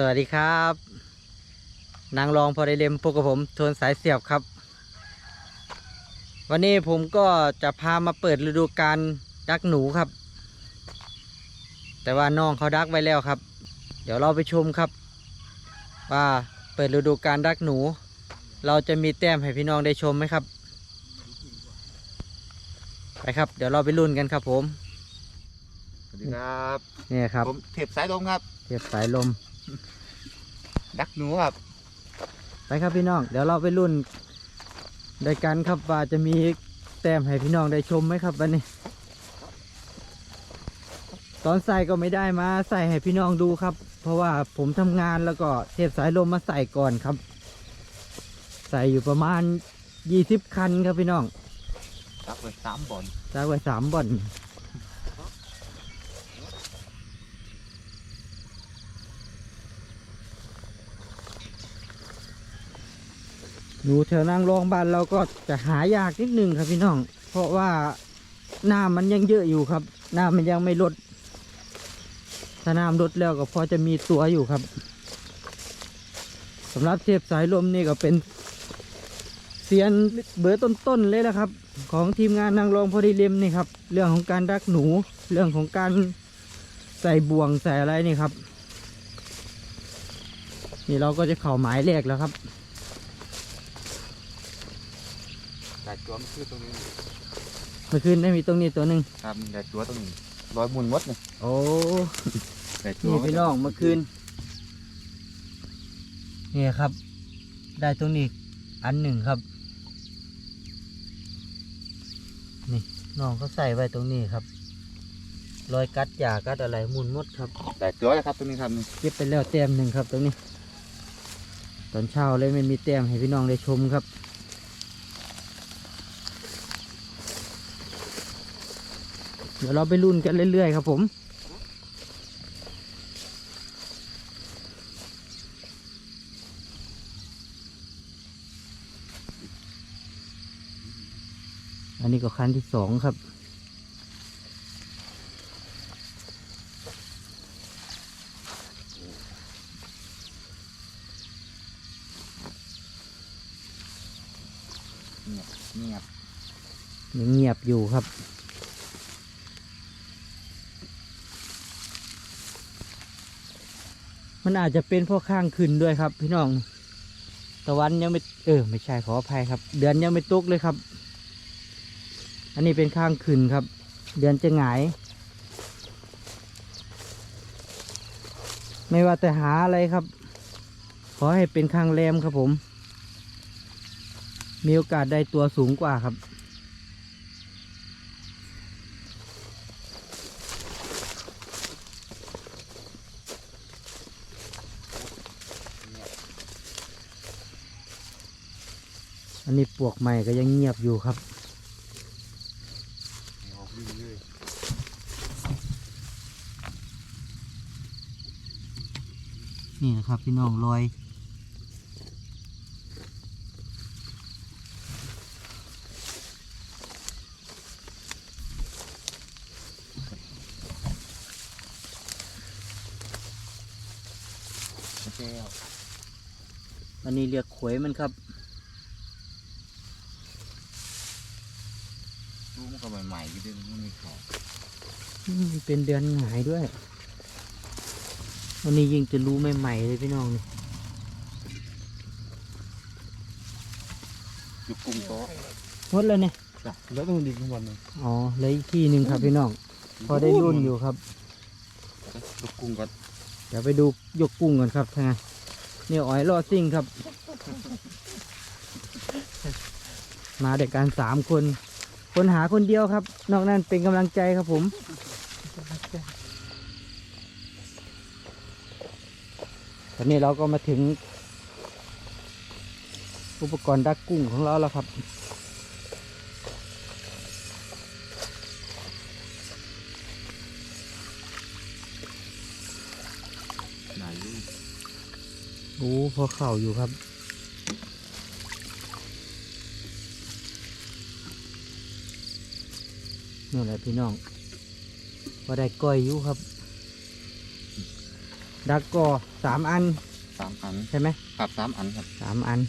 สวัสดีครับ นางรองพอได้เล็มพวกกับผมโทนสายเสียบครับ วันนี้ผมก็จะพามาเปิดฤดูกาลดักหนูครับ แต่ว่าน้องเขาดักไว้แล้วครับ เดี๋ยวเราไปชมครับ ว่าเปิดฤดูกาลดักหนู เราจะมีแต้มให้พี่น้องได้ชมไหมครับ ไปครับ เดี๋ยวเราไปลุ้นกันครับผมสวัสดีครับ เนี่ยครับผมเทปสายลมครับ เทียบสายลม ดักหนูครับ ไปครับพี่น้อง เดี๋ยวเราไปรุ่นด้วยกันครับว่าจะมีแต้มให้พี่น้องได้ชมไหมครับวันนี้ ตอนใส่ก็ไม่ได้มาใส่ให้พี่น้องดูครับ เพราะว่าผมทำงานแล้วก็เทปสายลมมาใส่ก่อนครับ ใส่อยู่ประมาณยี่สิบคันครับพี่น้องดักไปสามบอลจากไว้สามบ่อน หนูแถวนางรองบ้านเราก็จะหายากนิดนึงครับพี่น้อง เพราะว่าน้ำมันยังเยอะอยู่ครับ น้ำมันยังไม่ลด ถ้าน้ำลดแล้วก็พอจะมีตัวอยู่ครับสำหรับเทปสายลมนี่ก็เป็นเซียนเบอร์ต้นๆเลยนะครับ ของทีมงานนางรองพอดีเลมนี่ครับ เรื่องของการดักหนู เรื่องของการใส่บ่วงใส่อะไรนี่ครับ นี่เราก็จะเข่าหมายแรกแล้วครับ แต่ตัวมันคือตรงนี้เมื่อคืนได้มีตรงนี้ตัวหนึ่งครับแต่ตัวตรงนี้ร้อยหมุนวัดเนี่ยโอ้แต่ตัวนี่พี่น้องเมื่อคืนนี่ครับ ได้ตรงนี้อันหนึ่งครับ นี่น้องเขาใส่ไว้ตรงนี้ครับรอยกัดยากัดอะไรหมุนหมดครับแต่ตัวนะครับตรงนี้ครับนี่เก็บไปแล้วแต้มหนึ่งครับตรงนี้ ตอนเช้าเลยไม่มีแต้มให้พี่น้องได้ชมครับ เดี๋ยวเราไปรุ่นกันเรื่อยๆครับผม อันนี้ก็คันที่สองครับเงียบเงียบยังเงียบอยู่ครับ มันอาจจะเป็นเพราะข้างคืนด้วยครับ พี่น้อง ตะวันยังไม่เออ ไม่ใช่ขออภัยครับ เดือนยังไม่ตกเลยครับ อันนี้เป็นข้างคืนครับ เดือนจะหงาย ไม่ว่าแต่หาอะไรครับ ขอให้เป็นข้างแรมครับผม มีโอกาสได้ตัวสูงกว่าครับ อันนี้ปวกใหม่ก็ยังเงียบอยู่ครับนี่นะครับพี่น้องรอยโอเคครับอันนี้เรียกขวยมันครับ ดูมัน ก็ใหม่ๆอยู่ด้วยมันไม่ขาดอืมเป็นเดือนหงายด้วย วันนี้ยิ่งจะรู้ใหม่ๆเลยพี่น้องนี่อยู่กลุ่มโต๊ะหมดแล้วเนี่ยจ้ะแล้วต้องดีข้างบนเลยอ๋อเหลยที่หนึ่งครับพี่น้อง พอได้รุ่นอยู่ครับลูกกุ้งก่อนเดี๋ยวไปดูยกกุ้งก่อนครับทางไงนี่อ้อยรอซิ่งครับ มาเด็กการสามคน คนหาคนเดียวครับ นอกนั้นเป็นกำลังใจครับผมตอนนี้เราก็มาถึง อุปกรณ์ดักกุ้งของเราแล้วครับไหนลูกโอ้พอเข่าอยู่ครับ นี่นแหละพี่น้องพอได้ก้อยอยู่ครับ ดักก็สามอันสามอันใช่ไหมครับสามอันครับสามอัน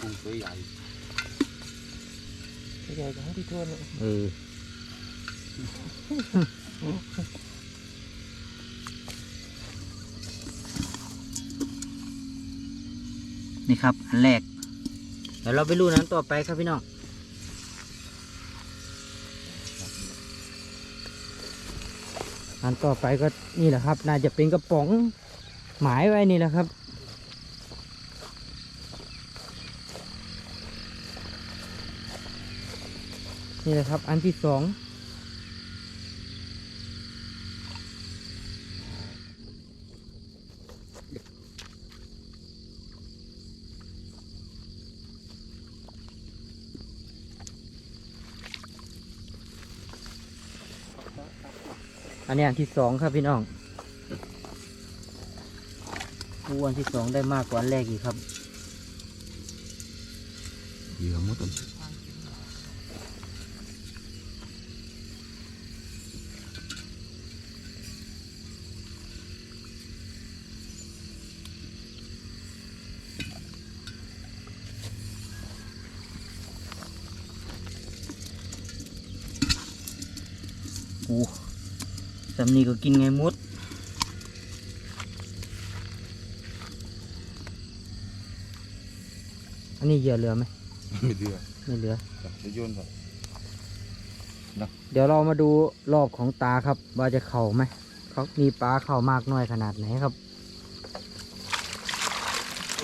กุ้งตัวใหญ่ใหญ่กว่าที่ทั่วเลยเออ นี่ครับ อันแรก เดี๋ยวเราไปรู้นั้นต่อไปครับพี่น้องอันต่อไปก็นี่แหละครับ น่าจะเป็นกระป๋องหมายไว้นี่แหละครับ นี่แหละครับ อันที่สอง อันนี้อันที่สองครับพี่น้องอู้อันที่สองได้มากกว่าอันแรกอีกครับ เหยื่อมดอันำนีก็กินไงมดอันนี้เหยื่อเหลือไหมไม่เดือไม่เหลือครับจะโยนครับเดี๋ยวเรามาดูรอบของตาครับ ว่าจะเข่าไหมเขามีปลาเข่ามากน้อยขนาดไหนครับ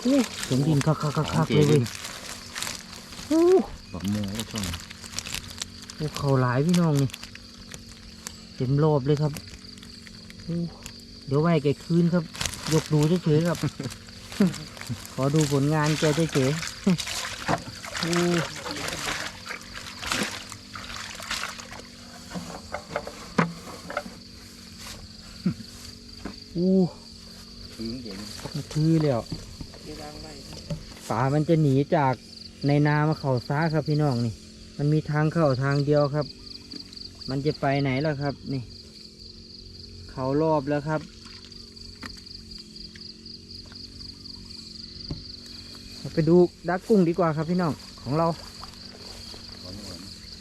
อู้ถึงดินคักคักคักคักเลยเว้ยอู้แบบโมก็ช่องอู้เข่าหลายพี่น้องนี่เต็มรอบเลยครับอู้ เดี๋ยวไว้แกคืนครับ ยกดูเฉยๆครับ ขอดูผลงานแกเฉยๆอู้อู้ถึงเห็นมันคือแล้วที่ล้างไล่ป่ามันจะหนีจากในนามาเขาซ้าครับพี่น้องนี่ มันมีทางเข้าทางเดียวครับ มันจะไปไหนล่ะครับนี่ เขารอบแล้วครับเราไปดูดักกุ้งดีกว่าครับพี่น้องของเรา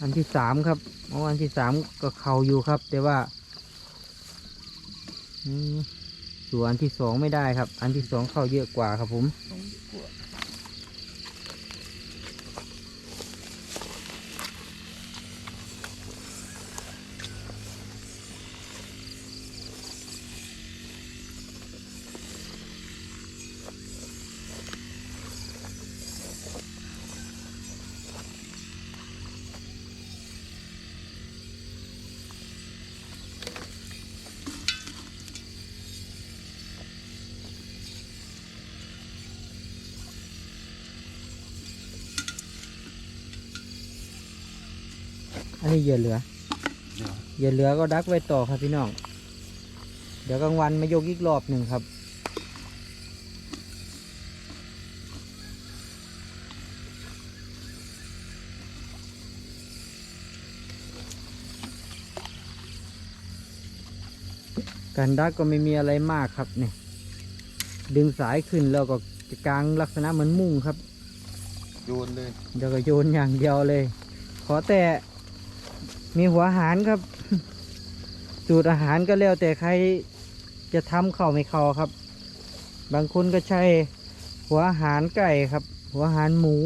อันที่สามครับมองอวันที่สามก็เขาอยู่ครับ แต่ว่าส่วนอันที่สองไม่ได้ครับ อันที่สองเข้าเยอะกว่าครับผม อันนี้เหยื่อเหลือเดี๋ยวเหยื่อเหลือก็ดักไว้ต่อครับพี่น้อง เดี๋ยวกลางวันมายกอีกรอบหนึ่งครับ การดักก็ไม่มีอะไรมากครับเนี่ย ดึงสายขึ้นแล้วก็จะกางลักษณะเหมือนมุ้งครับ โยนเลย เดี๋ยวก็โยนอย่างเดียวเลย ขอแต่ มีหัวอาหารครับ สูตรอาหารก็แล้วแต่ใครจะทำเข้าไม่เข้าครับ บางคนก็ใช้หัวอาหารไก่ครับ หัวอาหารหมู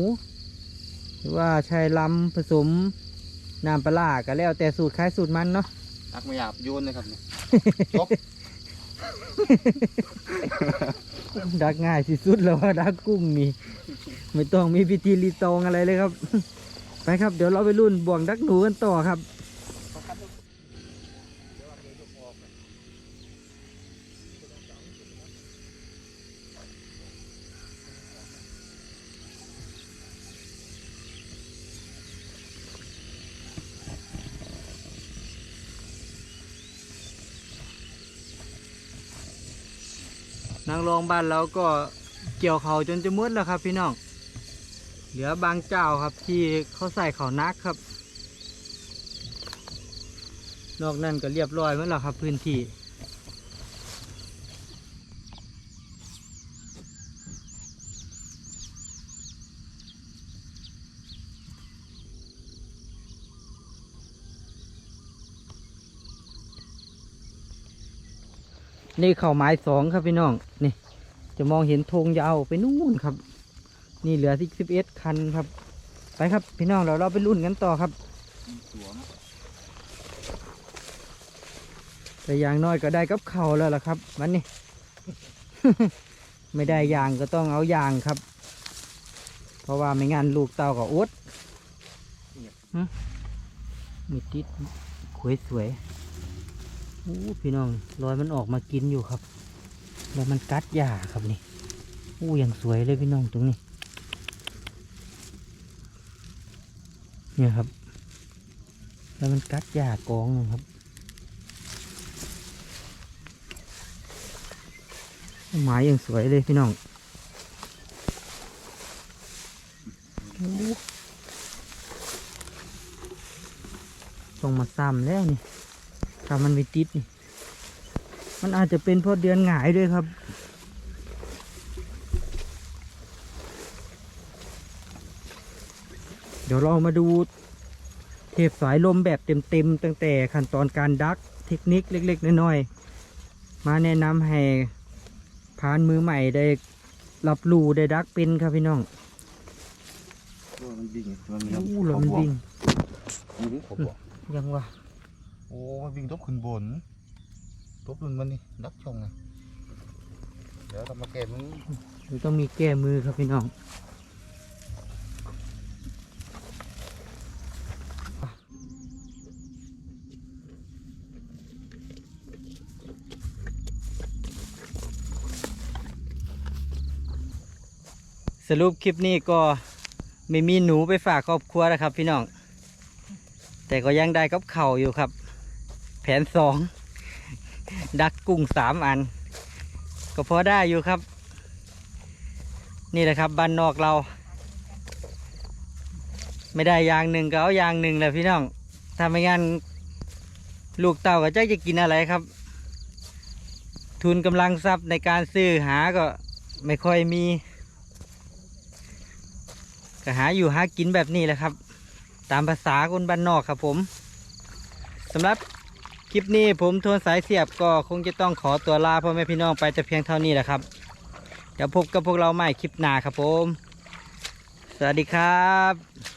หรือว่าใช้ลำผสมน้ำปลาร้าก็แล้วแต่สูตรใครสูตรมันเนาะตักไม่หยาบโยนเลยครับเนี่ยจบดักง่ายที่สุดแล้วว่าดักกุ้งนี่ ไม่ต้องมีพิธีรีตองอะไรเลยครับ ไปครับ เดี๋ยวเราไปรุ่นบ่วงดักหนูกันต่อครับนางรองบ้านเราก็เกี่ยวเขาจนจะมืดแล้วครับพี่น้อง เหลือบางเจ้าครับที่เขาใส่เขานักครับ นอกนั้นก็เรียบร้อยหมดแล้วครับพื้นที่นี่เข่าไม้สองครับพี่น้อง นี่ จะมองเห็นธงยาวไปนู่นครับ นี่เหลือที่สิบเอ็ดคันครับ ไปครับ พี่น้องเราเราไปรุ่นกันต่อครับแต่อย่างน้อยก็ได้กับเข่าแล้วล่ะครับ วันนี้ ไม่ได้ยางก็ต้องเอายางครับ เพราะว่าไม่งั้นลูกเต่าก็อดมีติดขวยสวยอู้พี่น้องรอยมันออกมากินอยู่ครับ แล้วมันกัดหญ้าครับนี่อู้อย่างสวยเลยพี่น้องตรงนี้ เนี่ยครับ แล้วมันกัดหญ้ากองนึงครับ ไม้ยังสวยเลยพี่น้องโอ้ต้องมาซ้ำแล้วนี่ถ้ามันไม่ติดนี่ มันอาจจะเป็นเพราะเดือนหงายด้วยครับ ดี๋ยวเรามาดูเทปสายลมแบบเต็มๆตั้งแต่ขั้นตอนการดักเทคนิคเล็ก ๆน้อยๆมาแนะนำให้พานมือใหม่ได้รับรู้ได้ดักเป็นครับพี่น้องตัวมันวิ่งมันมีอู้ลมนวิ่งวิ่งผมบอกยังวะโอ้มันวิ่งทบขึ้นบนทบลงมันนี่ดักช่องไงเดี๋ยวทำมาแก้มึงมันต้องมีแก้มือครับพี่น้อง รุปคลิปนี้ก็ไม่มีหนูไปฝากครอบครัวนะครับ พี่น้อง แต่ก็ยังได้กับเข่าอยู่ครับ แผนสองดักกุ้งสามอัน ก็พอได้อยู่ครับ นี่แหละครับบ้านนอกเรา ไม่ได้อย่างหนึ่งก็เอาอย่างหนึ่งแหละพี่น้องถ้าไม่งั้นลูกเต่าก็จะจะกินอะไรครับ ทุนกำลังทรัพย์ในการซื้อหาก็ไม่ค่อยมี ก็หาอยู่หากินแบบนี้แหละครับ ตามภาษาคนบ้านนอกครับผมสำหรับคลิปนี้ผมทวนสายเสียบก็คงจะต้องขอตัวลาพ่อแม่พี่น้องไปแต่เพียงเท่านี้แหละครับ เดี๋ยวพบกับพวกเราใหม่คลิปหน้าครับผม สวัสดีครับ